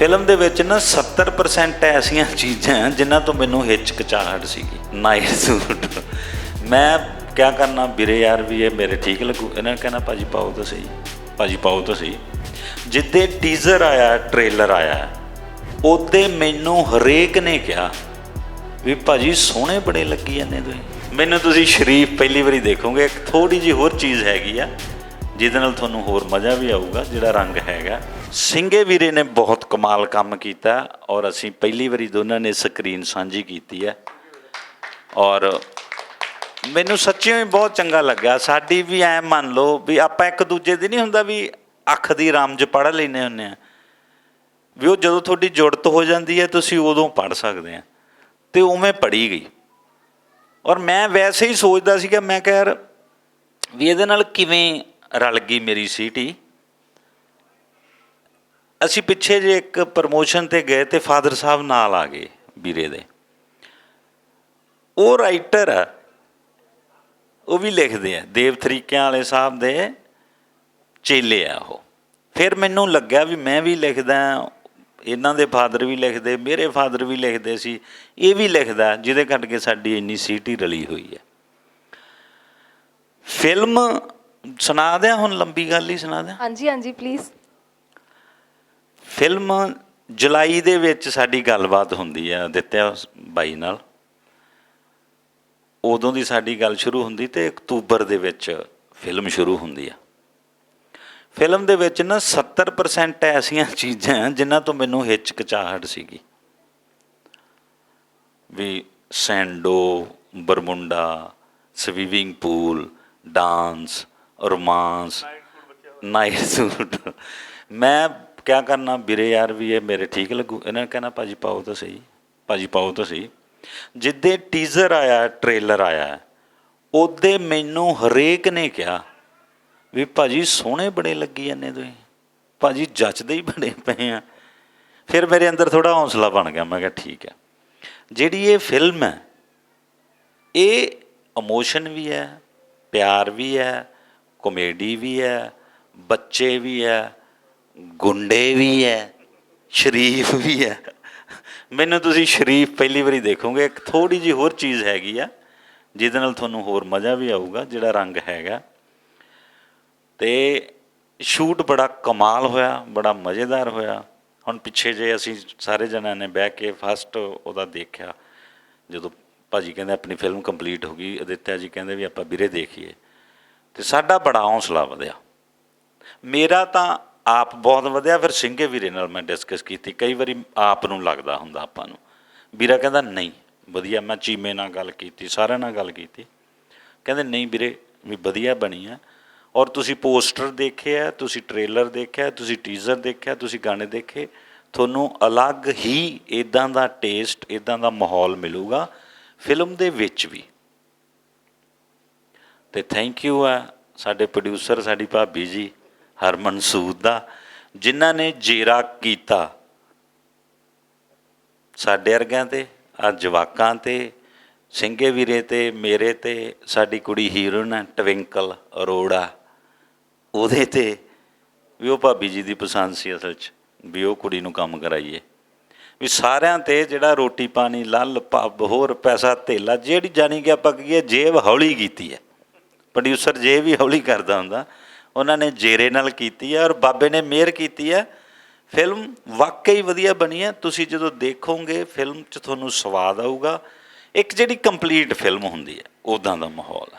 Film ਦੇ ਵਿੱਚ ਨਾ 70% ਐਸੀਆਂ ਚੀਜ਼ਾਂ ਜਿਨ੍ਹਾਂ ਤੋਂ ਮੈਨੂੰ ਹਿਚਕਚਾਹਟ ਸੀਗੀ। Night suit. ਮੈਂ ਕਿਆ ਕਰਨਾ, ਵੀਰੇ ਯਾਰ ਵੀ ਇਹ ਮੇਰੇ ਠੀਕ ਲੱਗੂ। ਇਹਨਾਂ ਨੇ ਕਹਿਣਾ, ਭਾਜੀ ਪਾਓ ਤਾਂ ਸਹੀ। ਭਾਜੀ ਪਾਓ ਤਾਂ ਸਹੀ। ਜਿੱਦੇ ਟੀਜ਼ਰ ਆਇਆ ਟ੍ਰੇਲਰ ਆਇਆ, ਉਹਦੇ ਮੈਨੂੰ ਹਰੇਕ ਨੇ ਕਿਹਾ ਵੀ ਭਾਜੀ ਸੋਹਣੇ ਬੜੇ ਲੱਗੀ ਜਾਂਦੇ ਤੁਸੀਂ। ਮੈਨੂੰ ਤੁਸੀਂ ਸ਼ਰੀਫ ਪਹਿਲੀ ਵਾਰੀ ਦੇਖੋਗੇ, ਇੱਕ ਥੋੜੀ ਜੀ ਹੋਰ ਚੀਜ਼ ਹੈਗੀ ਆ। ਜਿਹਦੇ ਨਾਲ ਤੁਹਾਨੂੰ ਹੋਰ ਮਜ਼ਾ ਵੀ ਆਊਗਾ, ਜਿਹੜਾ ਰੰਗ ਹੈਗਾ। ਸਿੰਘੇ ਵੀਰੇ ਨੇ ਬਹੁਤ ਕਮਾਲ ਕੰਮ ਕੀਤਾ ਔਰ ਅਸੀਂ ਪਹਿਲੀ ਵਾਰੀ ਦੋਨਾਂ ਨੇ ਸਕਰੀਨ ਸਾਂਝੀ ਕੀਤੀ ਹੈ। ਔਰ ਮੈਨੂੰ ਸੱਚਿਓ ਹੀ ਬਹੁਤ ਚੰਗਾ ਲੱਗਾ ਸਾਡੀ ਵੀ ਐ ਮੰਨ ਲਓ ਵੀ ਆਪਾਂ ਇੱਕ ਦੂਜੇ ਦੀ ਨਹੀਂ ਹੁੰਦਾ ਵੀ ਅੱਖ ਦੀ ਰਾਮਜ ਪੜ੍ਹ ਲੈਨੇ ਹੁੰਨੇ ਆ ਵੀ ਉਹ ਜਦੋਂ ਤੁਹਾਡੀ ਜੁੜਤ ਹੋ ਜਾਂਦੀ ਹੈ, ਤੁਸੀਂ ਉਦੋਂ ਪੜ੍ਹ ਸਕਦੇ ਆ ਤੇ ਉਵੇਂ ਪੜ੍ਹੀ ਗਈ। ਔਰ ਮੈਂ ਵੈਸੇ ਹੀ ਸੋਚਦਾ ਸੀਗਾ, ਮੈਂ ਕਿਹਾ ਯਾਰ ਵੀ ਇਹਦੇ ਨਾਲ ਕਿਵੇਂ ਰਲ ਗਈ ਮੇਰੀ ਸੀਟੀ ਅਸੀਂ ਪਿੱਛੇ ਜੇ ਇੱਕ ਪ੍ਰਮੋਸ਼ਨ ਤੇ ਗਏ ਤੇ ਫਾਦਰ ਸਾਹਿਬ ਨਾਲ ਆ ਗਏ ਵੀਰੇ ਦੇ। ਉਹ ਰਾਈਟਰ ਆ, ਉਹ ਵੀ ਲਿਖਦੇ ਆ ਦੇਵ ਤਰੀਕਿਆਂ ਵਾਲੇ ਸਾਹਿਬ ਦੇ ਚੇਲੇ ਆ ਉਹ। ਫਿਰ ਮੈਨੂੰ ਲੱਗਿਆ ਵੀ ਮੈਂ ਵੀ ਲਿਖਦਾ, ਇਹਨਾਂ ਦੇ ਫਾਦਰ ਵੀ ਲਿਖਦੇ, ਮੇਰੇ ਫਾਦਰ ਵੀ ਲਿਖਦੇ ਸੀ, ਇਹ ਵੀ ਲਿਖਦਾ, ਜਿਹਦੇ ਕਰਕੇ ਸਾਡੀ ਇੰਨੀ ਸੀਟੀ ਰਲੀ ਹੋਈ ਹੈ। ਫਿਲਮ ਸੁਣਾ ਦਿਆਂ ਹੁਣ ਲੰਬੀ ਗੱਲ ਹੀ ਸੁਣਾ ਦਿਆਂ? ਹਾਂਜੀ ਹਾਂਜੀ ਪਲੀਜ਼ ਫਿਲਮ ਜੁਲਾਈ ਦੇ ਵਿੱਚ ਸਾਡੀ ਗੱਲਬਾਤ ਹੁੰਦੀ ਆ ਦਿੱਤਿਆ ਬਾਈ ਨਾਲ। ਉਦੋਂ ਦੀ ਸਾਡੀ ਗੱਲ ਸ਼ੁਰੂ ਹੁੰਦੀ ਤੇ ਅਕਤੂਬਰ ਦੇ ਵਿੱਚ ਫਿਲਮ ਸ਼ੁਰੂ ਹੁੰਦੀ ਆ। ਫਿਲਮ ਦੇ ਵਿੱਚ ਨਾ 70% ਐਸੀਆਂ ਚੀਜ਼ਾਂ ਜਿਨ੍ਹਾਂ ਤੋਂ ਮੈਨੂੰ ਹਿਚਕਚਾਹਟ ਸੀਗੀ। ਵੀ ਸੈਂਡੋ Bermuda swimming pool dance romance night suit. ਮੈਂ ਕਿਆ ਕਰਨਾ, ਵੀਰੇ ਯਾਰ ਵੀ ਇਹ ਮੇਰੇ ਠੀਕ ਲੱਗੂ। ਇਹਨਾਂ ਨੇ ਕਹਿਣਾ, ਭਾਜੀ ਪਾਓ ਤਾਂ ਸਹੀ, ਭਾਜੀ ਪਾਓ ਤਾਂ ਸਹੀ। ਜਿੱਦੇ ਟੀਜ਼ਰ ਆਇਆ ਟ੍ਰੇਲਰ ਆਇਆ, ਉਹਦੇ ਮੈਨੂੰ ਹਰੇਕ ਨੇ ਕਿਹਾ ਵੀ ਭਾਜੀ ਸੋਹਣੇ ਬੜੇ ਲੱਗੀ ਜਾਂਦੇ ਤੁਸੀਂ। ਭਾਜੀ ਜੱਚਦੇ ਹੀ ਬੜੇ ਪਏ ਆ। ਫਿਰ ਮੇਰੇ ਅੰਦਰ ਥੋੜਾ ਹੌਸਲਾ ਬਣ ਗਿਆ। ਮੈਂ ਕਿਹਾ, ਠੀਕ ਹੈ। ਜਿਹੜੀ ਇਹ ਫਿਲਮ ਹੈ, ਇਹ ਇਮੋਸ਼ਨ ਵੀ ਹੈ, ਪਿਆਰ ਵੀ ਹੈ ਕਾਮੇਡੀ ਵੀ ਹੈ, ਬੱਚੇ ਵੀ ਹੈ, ਗੁੰਡੇ ਵੀ ਹੈ, ਸ਼ਰੀਫ ਵੀ ਹੈ। ਮੈਨੂੰ ਤੁਸੀਂ ਸ਼ਰੀਫ ਪਹਿਲੀ ਵਾਰੀ ਦੇਖੋਗੇ, ਇੱਕ ਥੋੜੀ ਜੀ ਹੋਰ ਚੀਜ਼ ਹੈਗੀ ਆ, ਜਿਹਦੇ ਨਾਲ ਤੁਹਾਨੂੰ ਹੋਰ ਮਜ਼ਾ ਵੀ ਆਊਗਾ, ਜਿਹੜਾ ਰੰਗ ਹੈਗਾ। ਤੇ ਸ਼ੂਟ ਬੜਾ ਕਮਾਲ ਹੋਇਆ, ਬੜਾ ਮਜ਼ੇਦਾਰ ਹੋਇਆ। ਹੁਣ ਪਿੱਛੇ ਜੇ ਅਸੀਂ ਸਾਰੇ ਜਣਾਂ ਨੇ ਬਹਿ ਕੇ ਫਸਟ ਉਹਦਾ ਦੇਖਿਆ, ਜਦੋਂ ਭਾਜੀ ਕਹਿੰਦੇ ਆਪਣੀ ਫਿਲਮ ਕੰਪਲੀਟ ਹੋ ਗਈ, ਅਦਿੱਤਿਆ ਜੀ ਕਹਿੰਦੇ ਵੀ ਆਪਾਂ ਵੀਰੇ ਦੇਖੀਏ। ਤੇ ਸਾਡਾ ਬੜਾ ਹੌਸਲਾ ਵਧਿਆ। ਮੇਰਾ ਤਾਂ ਆਪ ਬਹੁਤ ਵਧਿਆ, ਫਿਰ ਸਿੰਘੇ ਵੀਰੇ ਨਾਲ ਮੈਂ ਡਿਸਕਸ ਕੀਤੀ। ਕਈ ਵਾਰੀ ਆਪ ਨੂੰ ਲੱਗਦਾ ਹੁੰਦਾ ਆਪਾਂ ਨੂੰ। ਵੀਰਾ ਕਹਿੰਦਾ, ਨਹੀਂ, ਵਧੀਆ, ਮੈਂ ਚੀਮੇ ਨਾਲ ਗੱਲ ਕੀਤੀ, ਸਾਰਿਆਂ ਨਾਲ ਗੱਲ ਕੀਤੀ। ਕਹਿੰਦੇ, ਨਹੀਂ ਵੀਰੇ, ਵੀ ਵਧੀਆ ਬਣੀ ਆ। ਔਰ ਤੁਸੀਂ ਪੋਸਟਰ ਦੇਖਿਆ, ਤੁਸੀਂ ਟ੍ਰੇਲਰ ਦੇਖਿਆ, ਤੁਸੀਂ ਟੀਜ਼ਰ ਦੇਖਿਆ, ਤੁਸੀਂ ਗਾਣੇ ਦੇਖੇ, ਤੁਹਾਨੂੰ ਅਲੱਗ ਹੀ ਇਦਾਂ ਦਾ ਟੇਸਟ ਇਦਾਂ ਦਾ ਮਾਹੌਲ ਮਿਲੂਗਾ, ਫਿਲਮ ਦੇ ਵਿੱਚ ਵੀ। ਤੇ ਥੈਂਕ ਯੂ ਆ ਸਾਡੇ ਪ੍ਰੋਡਿਊਸਰ ਸਾਡੀ ਭਾਬੀ ਜੀ, ਹਰਮਨ ਸੂਦ ਦਾ, ਜਿਨ੍ਹਾਂ ਨੇ ਜੇਰਾ ਕੀਤਾ ਸਾਡੇ ਵਰਗਿਆਂ ਤੇ, ਆ ਜਵਾਕਾਂ ਤੇ, ਸਿੰਘੇ ਵੀਰੇ ਤੇ, ਮੇਰੇ ਤੇ, ਸਾਡੀ ਕੁੜੀ ਹੀਰੋਇਨ ਹੈ ਟਵਿੰਕਲ ਅਰੋੜਾ, ਉਹਦੇ ਤੇ ਵੀ ਉਹ ਭਾਬੀ ਜੀ ਦੀ ਪਸੰਦ ਸੀ ਅਸਲ 'ਚ, ਵੀ ਉਹ ਕੁੜੀ ਨੂੰ ਕੰਮ ਕਰਾਈਏ। ਵੀ ਸਾਰਿਆਂ ਤੇ ਜਿਹੜਾ ਰੋਟੀ ਪਾਣੀ ਲੱਲ ਪੱਬ, ਹੋਰ ਪੈਸਾ, ਧੇਲਾ, ਜਿਹੜੀ ਜਾਣੀ ਕਿ ਆਪਾਂ ਕਹੀਏ ਜੇਬ ਹੌਲੀ ਕੀਤੀ ਹੈ। ਪ੍ਰੋਡਿਊਸਰ ਜੇ ਵੀ ਹੌਲੀ ਕਰਦਾ ਹੁੰਦਾ, ਉਹਨਾਂ ਨੇ ਜੇਰੇ ਨਾਲ ਕੀਤੀ ਹੈ ਔਰ ਬਾਬੇ ਨੇ ਮਿਹਰ ਕੀਤੀ ਹੈ ਫਿਲਮ ਵਾਕਈ ਵਧੀਆ ਬਣੀ ਹੈ ਤੁਸੀਂ ਜਦੋਂ ਦੇਖੋਗੇ, ਫਿਲਮ 'ਚ ਤੁਹਾਨੂੰ ਸਵਾਦ ਆਊਗਾ। ਇੱਕ ਜਿਹੜੀ ਕੰਪਲੀਟ ਫਿਲਮ ਹੁੰਦੀ ਹੈ ਉਦਾਂ ਦਾ ਮਾਹੌਲ ਹੈ